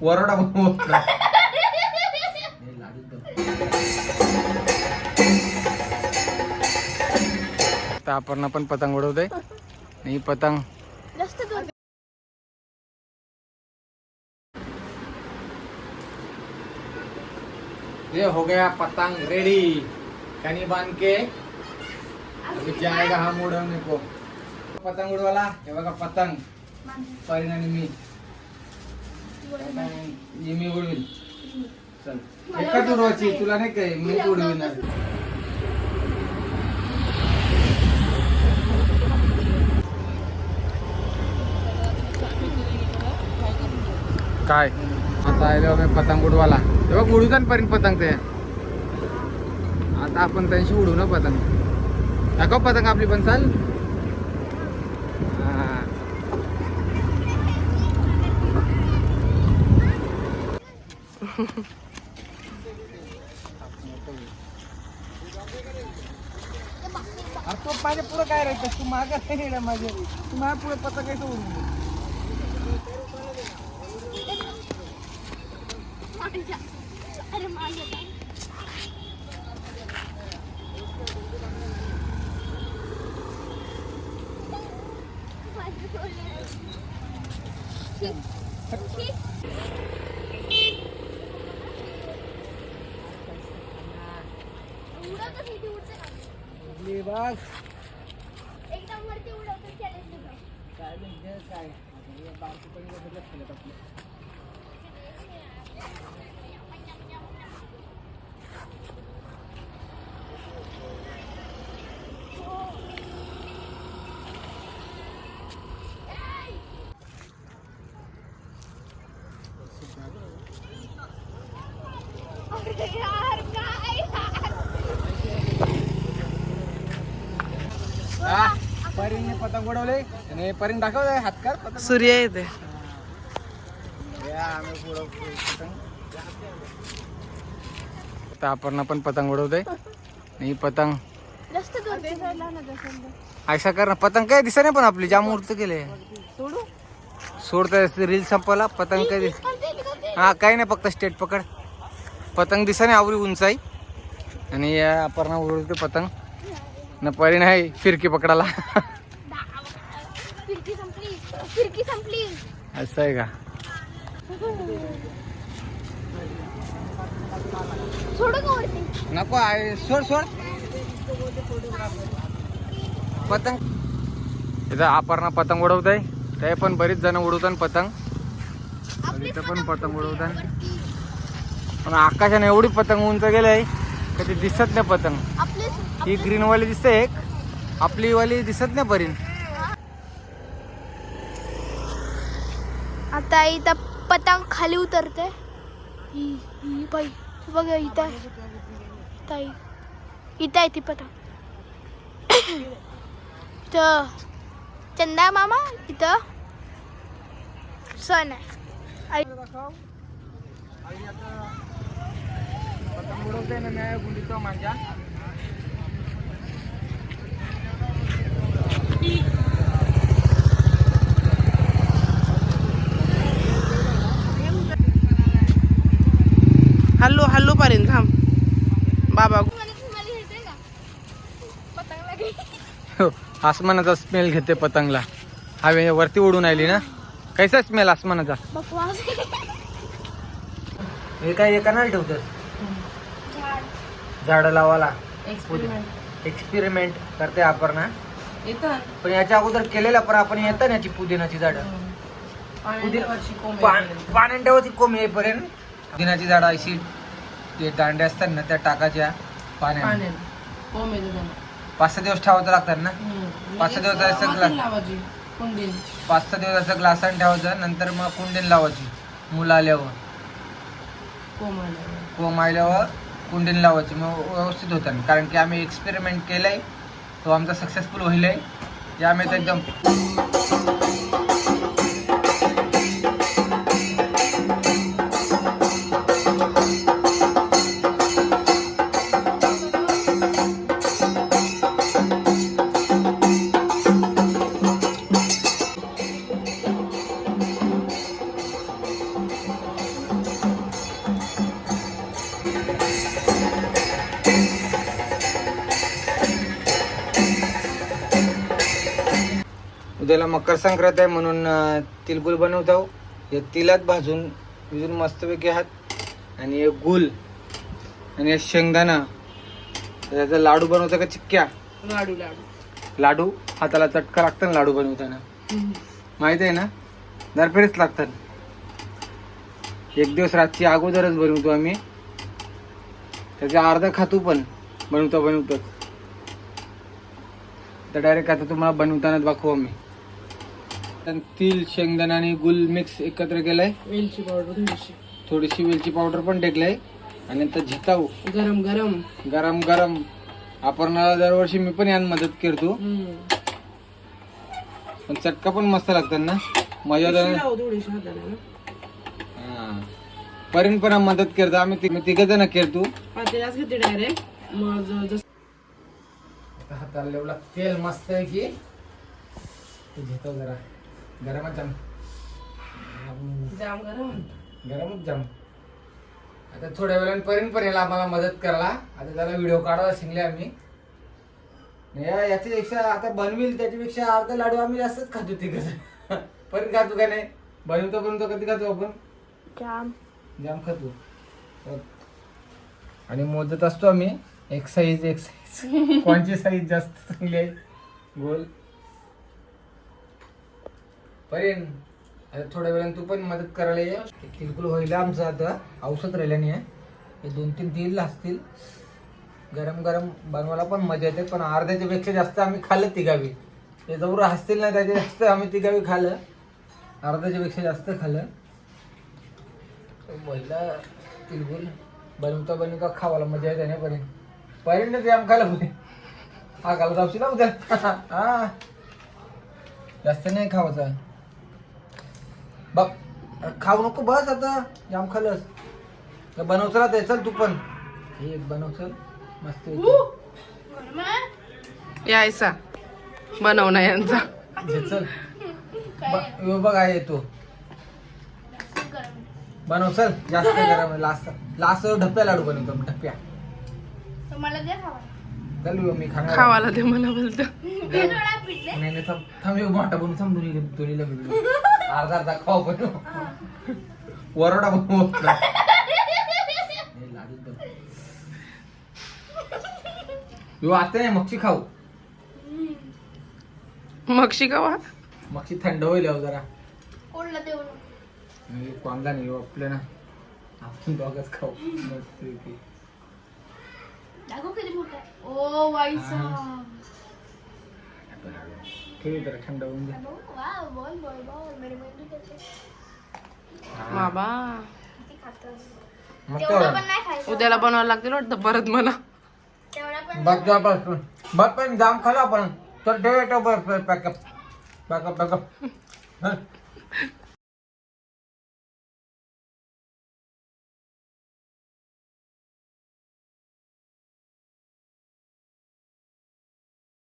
वरोडा. आता आपण पण पतंग उडवतोय. आणि ही पतंग ये हो गया पतंग रेडी कनी बांध के. अभी जाएगा हम उड़वने को. पतंग उडवाला? हे बघा पतंग. आणि मी. हे मी उडवीन. चल. एकच उडवायची तुला नाही काय? मी उडविणार काय? आता आलो आम्ही पतंग उडवाला तेव्हा उडून पर्यंत पतंग ते? आता आपण त्यांशी उडू ना पतंग. दाखव पतंग आपली पण चाल. तो माझ्या पुढे काय राहतं तू माग नाही माझे तू माझ्या पुढे पतंग काय उडून माझ्या उडवतच नाही ती उडते ना. बघ एकदम वरती उडवतो चॅलेंज काय म्हणजे काय हे बारकी पण बदलत खेळत आपलं. हा, परीने पतंग उडवले. आणि परीने दाखवलंय हातकार पतंग. सूर्य येते. या, आम्ही पुढं पतंग. आता आपण पण पतंग उडवतोय. आणि ही पतंग. जास्त दूर ऐसा कर ना. पतंग काय दिसा नाही पण आपली. जाम मूर्त केले सोडू? सोडता रील संपला. पतंग काय दिस हा काही नाही फक्त स्टेट पकड. पतंग दिसा नाही आवरी उंचाई. आणि या अपर्णा उडवते पतंग. न परी नाही फिरकी पकडाला. फिरकी संपली. फिरकी संपली. असं आहे का? सोडू का वरती? नको आहे सोड सोड. पतंग. इथं अपर्णा पतंग उडवत आहे ते पण बरीच जण उडवतात पतंग. इथं पण पतंग उडवतात पण आकाशाने एवढी पतंग उंच गेलंय का ते दिसत नाही पतंग. आपले ही ग्रीन वाली दिसते एक. आपली वाली दिसत नाही परीन. आता इथं पतंग खाली उतरते. ही ही बाई बघ इथं आहे. इथं आहे. इथं आहे ती पतंग. इथं. चंदा मामा इथं. सण आहे. आई- पतंग उडवते ना मी गुंडीतो माझ्या हल्लू हल्लू पर्यंत थांब. बाबा. पतंग लगे हो, आसमानाचा स्मेल घेते पतंगला. हवे वरती उडून आली ना? कैसा स्मेल आसमानाचा? बकवास. हे काय एका नाही ठेवतस? झाड लावाला एक्सपेरिमेंट करते आपण ना पण याच्या अगोदर केलेला पण आपण येतं ना याची पुदिनाची झाडं. पाण्यात ठेवायची कोंब येईपर्यंत पुदिनाची झाडं अशी ते दांड्या असतात ना त्या टाकाच्या पाण्यात पाच सहा दिवस ठेवायचं लागतात ना? पाच सहा दिवस असं ग्लास पाच सहा दिवस असं ग्लासाने ठेवायचं नंतर मग कुंडीन लावायची मुलं आल्यावर. कोंब आल्यावर कुंडीन लावायची मग व्यवस्थित होतं कारण की आम्ही एक्सपेरिमेंट केलंय तो आमचा सक्सेसफुल होईल आहे आम्ही तर एकदम उद्याला मकर संक्रांत आहे म्हणून तिलगुल बनवतो हे तिलात भाजून भिजून मस्तपैकी आहात आणि एक गुल आणि एक शेंगदाणा. त्याचा लाडू बनवता का चिक्क्या? लाडू लाडू. लाडू? हाताला चटका लागतं ना लाडू बनवताना. माहीत आहे ना? दरपेरीच लागतात एक दिवस रातची अगोदरच बनवतो आम्ही. त्याचा अर्धा खातो पण बनवता बनवतोच. तर डायरेक्ट आता तुम्हाला बनवताना दाखवू आम्ही. तिल शेंगदाणा आणि गुल मिक्स एकत्र केलंय. वेलची पावडर थोडीशी. थोडीशी वेलची पावडर पण टेकलंय. आणि आता झिताऊ. गरम गरम. गरम गरम. अपर्णाला दरवर्षी मी पण यान मदत करतो. हम्म. पण चटका पण मस्त लागतात ना. मजा पिशवी येते ना. लाव थोडीशी हाताला ना. हा. परीन पण मदत करतो. आम्ही ति- तिघ जण करतो. पातेलाच घेते डायरेक्ट मग ज- जसं हाताला एवढा तेल मस्त आहे की ते घेतो जरा. गरमच जाम. जाम गरम. गरमच जाम. आता थोड्या वेळाने परीन पण याला आम्हाला मदत करायला. आता त्याला व्हिडिओ काढायला शिकले आम्ही. या- याच्यापेक्षा आता बनवील त्याच्यापेक्षा अर्धा लाडू आम्ही जास्तच खातो तिघ परीन खातो का नाही? बनवतो बनवतो कधी खातो आपण? जाम. जाम खातो. आणि मोजत असतो आम्ही. एक साईज एक साईज कोणची साईज जास्त चांगली आहे? गोल. परेन. आता थोड्या वेळाने तू पण मदत करायला ये. तिलकुल होईल आमचं आता. औषध राहिलं नाही हे दोन तीन तीन असतील गरम गरम बनवायला पण मजा येते पण अर्ध्याच्या पेक्षा जास्त आम्ही खाल्लं तिघावी हे जवळ असतील ना त्याच्या जास्त आम्ही तिघावी खाल्लं. अर्ध्याच्या पेक्षा जास्त खाल्लं. महिला तिलगुल बनवता बनवता खावाला मजा येते ना पर्यंत पर्यंत ते आम खायला पुढे हा खाला जाऊशी ना उद्या. हा. जास्त नाही खावायचा. बघ खाऊ नको बस आता जाम खालस तर बनव चला ते चल तू पण. हे एक बनव चल. मस्त यायचा बनवणं यांचा. घे चल. ब- यो बघ आहे तो. बनव चल. जास्त गरम लास्ट लास्ट ढप्प्या लाडू बनवतो मी, ढप्प्या मला द्या खावा चल यो मी खाणार खावाला ते मला बोलत नाही नाही थांब थांब यो मोठा बनवू थांब दोन्ही दोन्हीला अर्धा अर्धा खाऊ बनव वरोडा बनव. यो आता नाही मगची खाऊ. मग शिकावा मगची थंड होईल जरा. कोणला देऊ कोणला नाही हो आपलं ना. आपण दोघच खाऊ. मस्तपैकी. दाखव किती मोठा आहे ओ वाईचा खेळू जरा थंड होऊन दे वाव बोल बोल बोल मेरे मेंदू त्याचे बाबा किती खातोस मस्त तेवढं वाटलं. पण नाही खायचं उद्याला बनवायला लागतील वाटतं परत मला तेवढा पण बघ जा बस बघ पण जाम खाला आपण तर ठेव पॅकअप पॅकअप पॅकअप।